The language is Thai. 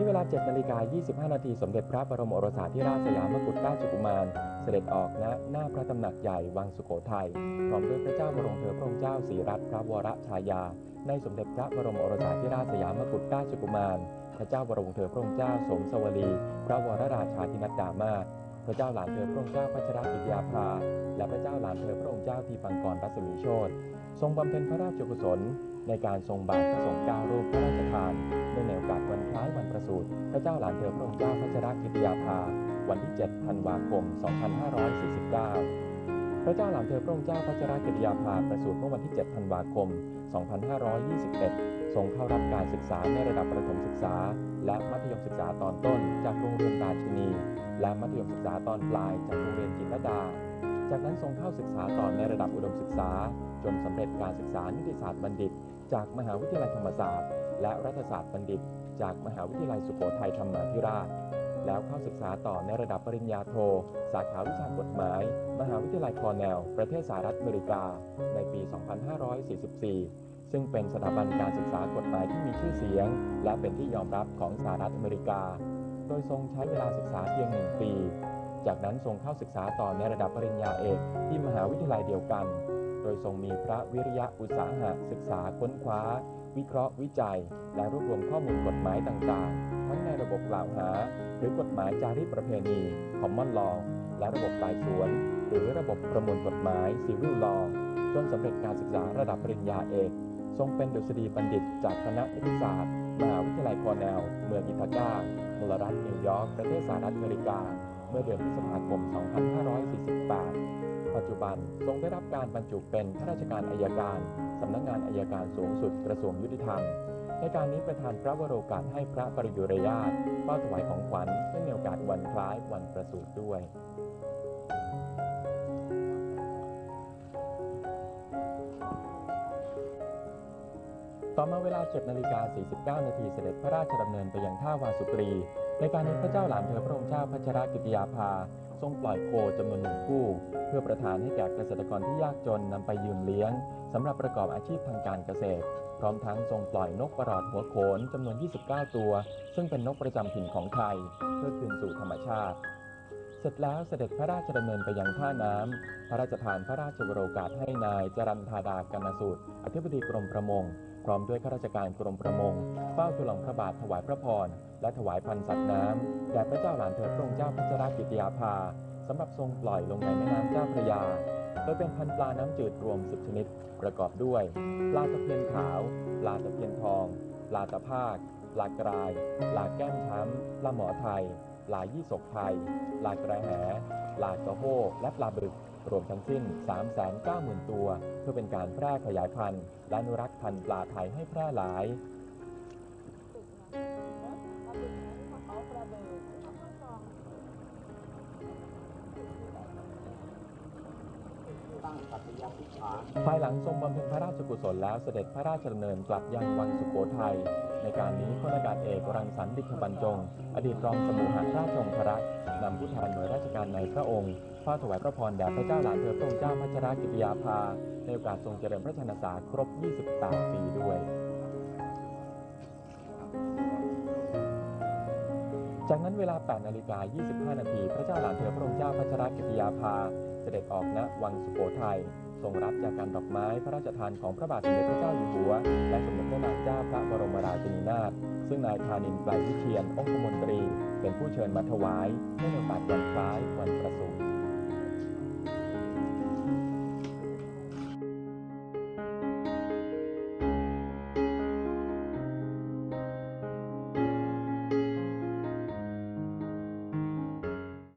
ที่เวลา7นาฬิกา25 นาทีสมเด็จพระบรมโอรสาธิราชสยามกุฎราชกุมาร เสด็จออกณหน้าพระตำหนักใหญ่วังสุโขทัยพร้อมด้วยพระเจ้าบรมเธอพระองค์เจ้าสีรัตนพระวรชายา ในสมเด็จพระบรมโอรสาธิราชสยามกุฎราชกุมาร พระเจ้าบรมเธอพระองค์เจ้าสมสวลี พระวรราชาธินัดดามาศพระเจ้าหลานเธอพระองค์เจ้าพัชรกิติยาภาและพระเจ้าหลานเธอพระองค์เจ้าทีปังกรรัศมีโชตทรงบำเพ็ญพระราชกุศลในการทรงบาทพระสงฆ์เก้ารูปพระราช สูติพระเจ้าหลานเธอพระองค์เจ้าพัชรกิติยาภา วันที่ 7 ธันวาคม 2549 พระเจ้าหลานเธอพระองค์เจ้าพัชรกิติยาภาประสูติเมื่อวันที่ 7 ธันวาคม 2521 ทรงเข้ารับการศึกษาในระดับประถมศึกษา และมัธยมศึกษาตอนต้น จากโรงเรียนราชินี และมัธยมศึกษาตอนปลายจากโรงเรียนจิตรดาจากนั้นทรงเข้าศึกษาต่อในระดับอุดมศึกษา จนสำเร็จการศึกษานิติศาสตร์บัณฑิต จากมหาวิทยาลัยธรรมศาสตร์ และรัฐศาสตร์บัณฑิต จากมหาวิทยาลัยสุโขทัยธรรมาธิราช แล้วเข้าศึกษาต่อในระดับปริญญาโท สาขาวิชากฎหมาย มหาวิทยาลัยคอร์เนล ประเทศสหรัฐอเมริกา ในปี 2544 ซึ่งเป็นสถาบันการศึกษากฎหมายที่มีชื่อเสียง และเป็นที่ยอมรับของสหรัฐอเมริกา โดยทรงใช้เวลาศึกษาเพียงหนึ่งปี จากนั้นทรงเข้าศึกษาต่อในระดับปริญญาเอกที่มหาวิทยาลัยเดียวกัน โดยทรงมีพระวิริยะอุตสาหะศึกษาค้นคว้า วิเคราะห์วิจัย และรวบรวมข้อมูลกฎหมายต่างๆ ทั้งในระบบกล่าวหา หรือกฎหมายจารีตประเพณี common law และระบบไต่สวน หรือระบบประมวลกฎหมาย civil law จนสำเร็จการศึกษาระดับปริญญาเอก ทรงเป็นดุษฎีบัณฑิตจากคณะนิติศาสตร์มหาวิทยาลัยคอร์เนลเมืองอิทากามลรัฐนิวยอร์กประเทศสหรัฐอเมริกา เมื่อเดือนพฤษภาคม 2548ปัจจุ บัน ทรงได้รับการบรรจุเป็นข้าราชการอายการ สำนักงานอายการสูงสุดกระทรวงยุติธรรม ในการนี้ประธานพระวโรกาสให้พระปริยุรญาตเฝ้าถวายของขวัญเนื่องในโอกาสวันคล้ายวันประสูติด้วยต่อมาเวลา 7 นาฬิกา 49 นาทีเสด็จพระราชดำเนินไปยังท่าวาสุกรี ในการนี้พระเจ้าหลานเธอพระองค์เจ้าพัชรกิติยาภาทรงปล่อยโคจำนวนหนึ่งคู่ เพื่อประทานให้แก่เกษตรกรที่ยากจนนำไปยืมเลี้ยงสำหรับประกอบอาชีพทางการเกษตร พร้อมทั้งทรงปล่อยนกประหลอดหัวโขนจำนวน 29 ตัว ซึ่งเป็นนกประจำถิ่นของไทย เพื่อคืนสู่ธรรมชาติ เสร็จแล้วเสด็จพระราชดำเนินไปยังท่าน้ำพระราชทานพระราชวโรกาสให้นายจรันธาดากนสูตร อธิบดีกรมประมง พร้อมด้วยข้าราชการกรมประมงเฝ้าทูลพระบาทถวายพระพร และถวายพันสัตว์น้ำแด่พระเจ้าหลานเธอพระองค์เจ้าพัชรกิติยาภาสำหรับทรงปล่อยลงในแม่น้ำเจ้าพระยา โดยเป็นพันปลาน้ำจืดรวม10ชนิด ประกอบด้วย ปลาตะเพียนขาว ปลาตะเพียนทอง ปลาตะภาคปลากราย ปลาแก้มช้ำปลาหมอไทย ลายี่สกไทยปลากระแหปลากระโฮและปลาบึก รวมทั้งสิ้น 390,000 ตัว เพื่อเป็นการแพร่ขยายพันธุ์และอนุรักษ์พันธุ์ปลาไทยให้แพร่หลาย ภายหลังทรงบำเพ็ญพระราชกุศลแล้วเสด็จพระราชดำเนินกลับยังวังสุโขทัย ในการนี้พลอากาศเอกรังสรรค์ดิษฐบรรจง อดีตรองสมุหราชองครักษ์นำผู้แทนหน่วยราชการในพระองค์เฝ้าถวายพระพรแด่พระเจ้าหลานเธอพระองค์เจ้าพัชรกิติยาภาในโอกาสทรงเจริญพระชนมพรรษาครบ 28 ปีด้วย จากนั้นเวลา 8 นาฬิกา 25 นาที พระเจ้าหลานเธอพระองค์เจ้าพัชรกิติยาภา เสด็จออกณวังสุโขทัย ทรงรับจากการดอกไม้พระราชทานของพระบาทสมเด็จพระเจ้าอยู่หัว และสมเด็จพระนางเจ้าพระบรมราชินีนาถ ซึ่งนายธานินทร์ไกลวิเชียน องคมนตรี เป็นผู้เชิญมาถวายเนื่องในโอกาสวันคล้ายวันประสูติ